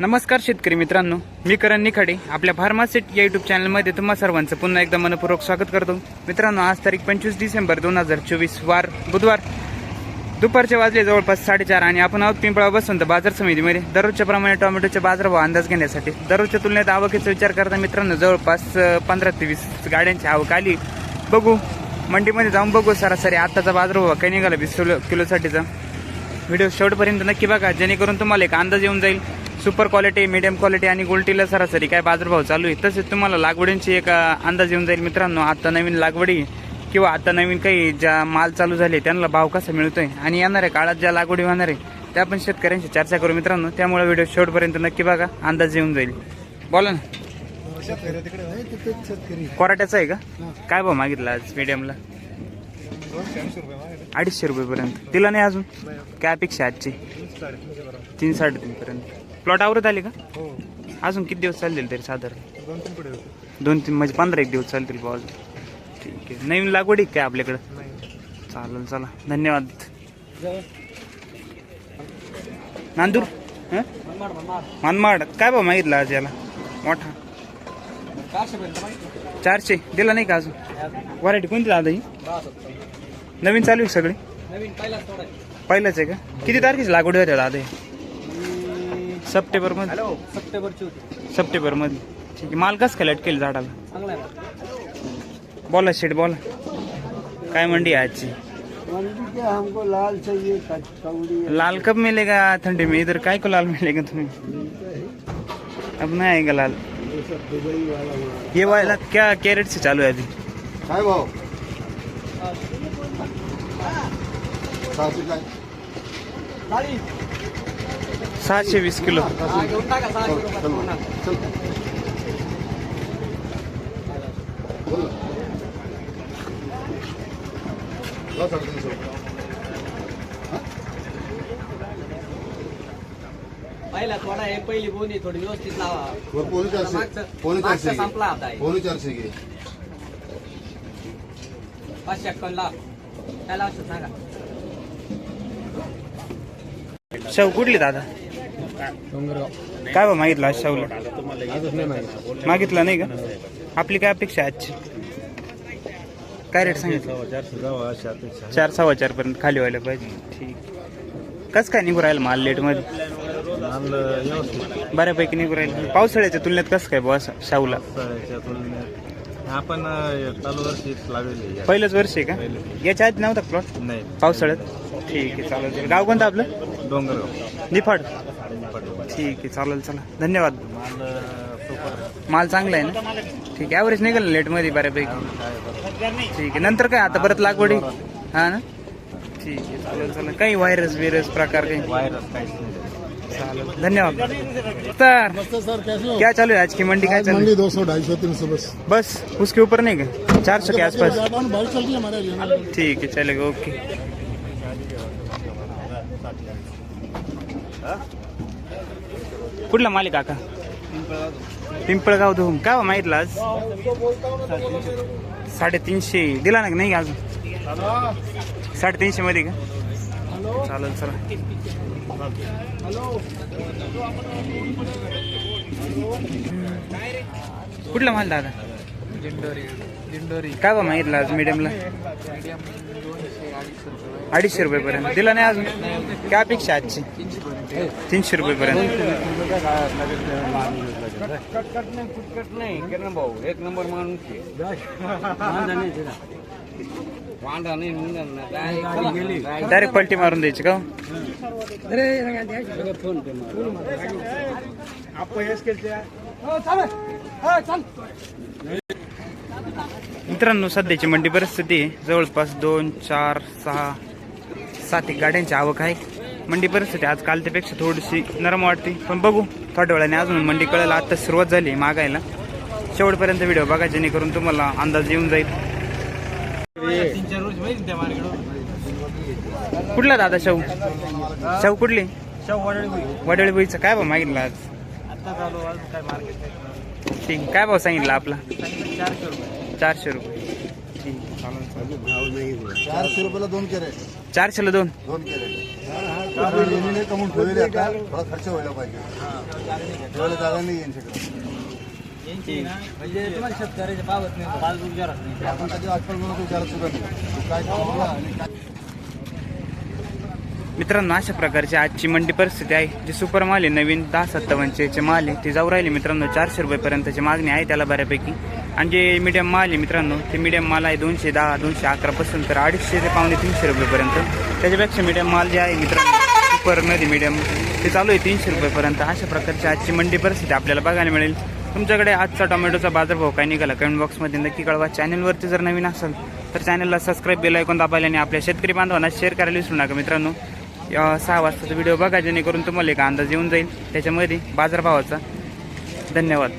नमस्कार शेतकरी मित्रांनो मी करण निखाडे आपल्या फार्मासिट या युट्यूब चॅनलमध्ये तुम्हा सर्वांचं पुन्हा एकदा मनपूर्वक स्वागत करतो. मित्रांनो आज तारीख पंचवीस डिसेंबर दोन हजार चोवीस वार बुधवार. दुपारचे वाजले जवळपास साडेचार आणि आपण आहोत पिंपळा बसवंत बाजार समितीमध्ये. दररोजच्या प्रमाणे टोमॅटोचे बाजारभाव अंदाज घेण्यासाठी. दररोजच्या तुलनेत आवकेचा विचार करता मित्रांनो जवळपास पंधरा ते वीस गाड्यांची आवक आली. बघू मंडीमध्ये जाऊन बघू सरासरी आत्ताचा बाजारभाव काही निघाला वीस किलो किलोसाठीचा. व्हिडिओ शेवटपर्यंत नक्की बघा जेणेकरून तुम्हाला एक अंदाज येऊन जाईल. सुपर क्वालिटी मिडियम क्वालिटी आणि गोल्टीला सरासरी काय बाजारभाव चालू आहे? तसेच तुम्हाला लागवडींची एक अंदाज येऊन जाईल मित्रांनो. आता नवीन लागवडी किंवा आता नवीन काही ज्या माल चालू झाले त्यांना भाव कसा मिळतोय? आणि येणाऱ्या काळात ज्या लागवडी होणार आहे त्या पण शेतकऱ्यांशी चर्चा करू मित्रांनो. त्यामुळे व्हिडिओ शेवटपर्यंत नक्की बघा अंदाज येऊन जाईल. बोला ना. आहे कोराट्याचा आहे का? काय भाव मागितला आज मीडियमला रुपये अडीचशे रुपयेपर्यंत दिला नाही अजून? काय अपेक्षा आहे आजची? तीन साडेतीन पर्यंत. प्लॉट आवरत आले का? हो. अजून किती दिवस चालतील तरी साधारण? दोन तीन पुढे होते दोन तीन म्हणजे पंधरा एक दिवस चालतील बॉल ठीक आहे. नवीन लागवड आहे काय आपल्याकडं? नाही. चालेल चला. धन्यवाद. नांदूर? हं? मनमाड काय भाव मागितला आज याला? मोठा. चारशे दिला नाही का अजून? व्हरायटी कोणती दादा ही? नवीन चालू आहे सगळी? नवीन पहिलंच आहे. का? किती तारखेची लागवड होत्या दादा ही? सप्टेंबरमध्ये. हॅलो सप्टेंबरची होती. सप्टेंबरमध्ये. ठीक आहे माल कसं काय लटकेल झाडाला? चांगला आहे बोला शेट बोला. काय मंडी आहे आजची? मंडी के हमको लाल चाहिए कौड़ी लाल कब मिलेगा ठंडी में? इधर काय को लाल मिलेगा तुम्हें? अब नहीं आएगा लाल। दुबई वाला ये वाला क्या कैरेट से चालू है अभी? काय सहाशे काय? सहाशे वीस किलो. हा. पहिला थोडा आहे पहिली बोनी थोडी व्यवस्थित लावा. वर पोणी चारशे मागचं- पोणी मागचं चारशे संपला आता आहे. पोणी चारशे घे. पाचशे अक्कन लाव. काय लावशो सांगा. शाहू कुठली दादा? काय बा मागितलं आज शाहूला? मागितलं नाही का? आपली काय अपेक्षा आहे आजची? काय रेट सांगितलं? चार सव्वा चार पर्यंत खाली व्हायला पाहिजे. ठीक. कसं काय निघू राहिलं माल लेटमध्ये? बऱ्यापैकी निघू राहिलं. पावसाळ्याच्या तुलनेत कसं काय बॉस शाहूला? आपण चालू वर्षीच लावलेली पहिलंच वर्ष आहे का? याच्या आधी नव्हता प्लॉट नाही. पावसाळ्यात? ठीक आहे चालेल चालेल. गाव कोणतं आपलं? डोंगरगाव निफाड ठीक आहे चालेल चला धन्यवाद माल चांगला आहे ना ठीक आहे ॲव्हरेज निघाल ना लेटमध्ये बऱ्यापैकी ठीक आहे नंतर काय आता परत लागवडी हा ना ठीक आहे चालेल चालेल काही व्हायरस बिरस प्रकार काही व्हायरस चालेल धन्यवाद सर कैसे हो क्या चालू है आज की मंडी क्या चालू मंडी दो सौ ढाई सौ तीन सौ बस है बस उसके ऊपर नहीं क्या चार सौ के आसपास है ठीक आहे चलेगा ओके कुठला मालिक काका? पिंपळगाव धुम काय बा माहितलं आज? साडेतीनशे. दिला ना का? नाही का अजून? साडेतीनशे मध्ये का? चालेल चला. कुठला माल दादा? दिंडोरी. दिंडोरी. काय बा मागितलं आज मीडियमला अडीचशे रुपयेपर्यंत. दिला नाही अजून. काय अपेक्षा आजची? तीनशे रुपयेपर्यंत. नाही भाऊ एक नंबर माणूस डायरेक्ट पलटी मारून द्यायची का फोन मित्रांनो सध्याची मंडी परिस्थिती जवळपास दोन चार सहा सात एक गाड्यांची आवक आहे. मंडी परिस्थिती आज कालच्यापेक्षा थोडीशी नरम वाटते. पण बघू थोड्या वेळाने अजून मंडी कळायला आत्ता सुरुवात झाली मागायला. शेवटपर्यंत व्हिडिओ बघा जेणेकरून तुम्हाला अंदाज येऊन जाईल. तीन चार कुठला दादा शाहू? शाहू कुठली? शाहू वडळी काय भाव मागितला आज? काय ठीक. काय भाव सांगितला आपला? चारशे रुपये चारशे रुपये. चारशे रुपयाला दोन कॅरेट. चारशेला दोन? दोन कॅरेट. जमिनी कमवून ठेवलेली आता थोडा खर्च व्हायला पाहिजे. ठेवायला जागा नाही म्हणजे तुम्हाला शेतकऱ्याचे पावत नाही. पाच विचारत नाही. आपण कधी आजकाल म्हणतो विचारत सुद्धा नाही. तो काय कमवला आणि काय मित्रांनो अशा प्रकारची आजची मंडी परिस्थिती आहे. जी सुपर माल आहे नवीन दहा सत्तावन्नचे माल आहे ते जाऊ राहिले. मित्रांनो चारशे रुपयेपर्यंतची मागणी आहे त्याला बऱ्यापैकी आणि जे मीडियम माल आहे मित्रांनो ते मीडियम माल आहे दोनशे दहा दोनशे अकरापासून तर अडीचशे ते पावणे तीनशे रुपयेपर्यंत त्याच्यापेक्षा मीडियम माल जे आहे मित्रांनो सुपरमध्ये मीडियम ते चालू आहे तीनशे रुपयेपर्यंत अशा प्रकारची आजची मंडी परिस्थिती आपल्याला बघायला मिळेल. तुमच्याकडे आजचा टोमॅटोचा बाजारभाव काय निघाला? कमेंट बॉक्समध्ये नक्की कळवा. चॅनलवरती जर नवीन असेल तर चॅनलला सबस्क्राईब बेल ऐकून दाबायला आणि आपल्या शेतकरी बांधवांना शेअर करायला विसरू नका मित्रांनो. सहा वाजताचा व्हिडिओ बघा जेणेकरून तुम्हाला एक अंदाज येऊन जाईल. त्याच्यामध्ये बाजारभावाचा धन्यवाद.